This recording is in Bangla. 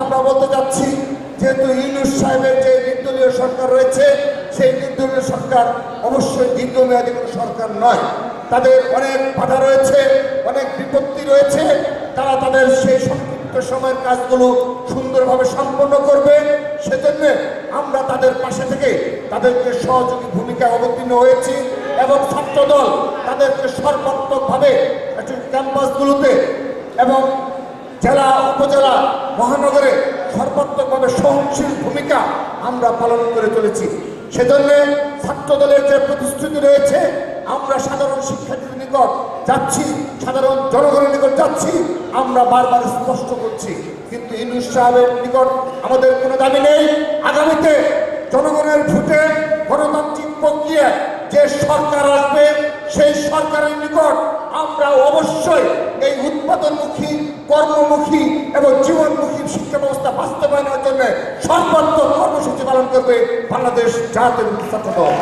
আমরা বলতে যাচ্ছি যেহেতু ইউনুস সাহেবের যে নির্দলীয় সরকার রয়েছে, সেই নির্দলীয় সরকার অবশ্যই দীর্ঘমেয়াদী কোনো সরকার নয়। তাদের অনেক বাধা রয়েছে, অনেক বিপত্তি রয়েছে। তারা তাদের সেই সংক্ষিপ্ত সময়ের কাজগুলো সুন্দরভাবে সম্পন্ন করবে। সেজন্য আমরা তাদের পাশে থেকে তাদেরকে সহযোগী ভূমিকা অবতীর্ণ হয়েছি এবং ছাত্রদল তাদেরকে সর্বাত্মকভাবে ক্যাম্পাসগুলোতে এবং জেলা, উপজেলা মহানগরে সর্বাত্মকভাবে সহনশীল ভূমিকা আমরা পালন করে চলেছি। সেজন্য ছাত্রদলের যে প্রতিশ্রুতি রয়েছে, আমরা সাধারণ শিক্ষার্থীদের নিকট যাচ্ছি, সাধারণ জনগণের নিকট যাচ্ছি, আমরা বারবার স্পষ্ট করছি। কিন্তু ইনুস সাহেবের নিকট আমাদের কোনো দাবি নেই। আগামীতে জনগণের ভোটে গণতান্ত্রিক প্রক্রিয়া যে সরকার আসবে, সেই সরকারের নিকট আমরা অবশ্যই কর্মমুখী এবং জীবনমুখী শিক্ষা ব্যবস্থা বাস্তবায়নের জন্য সর্বাত্মক কর্মসূচি পালন করবে বাংলাদেশ জাতীয় ছাত্র দল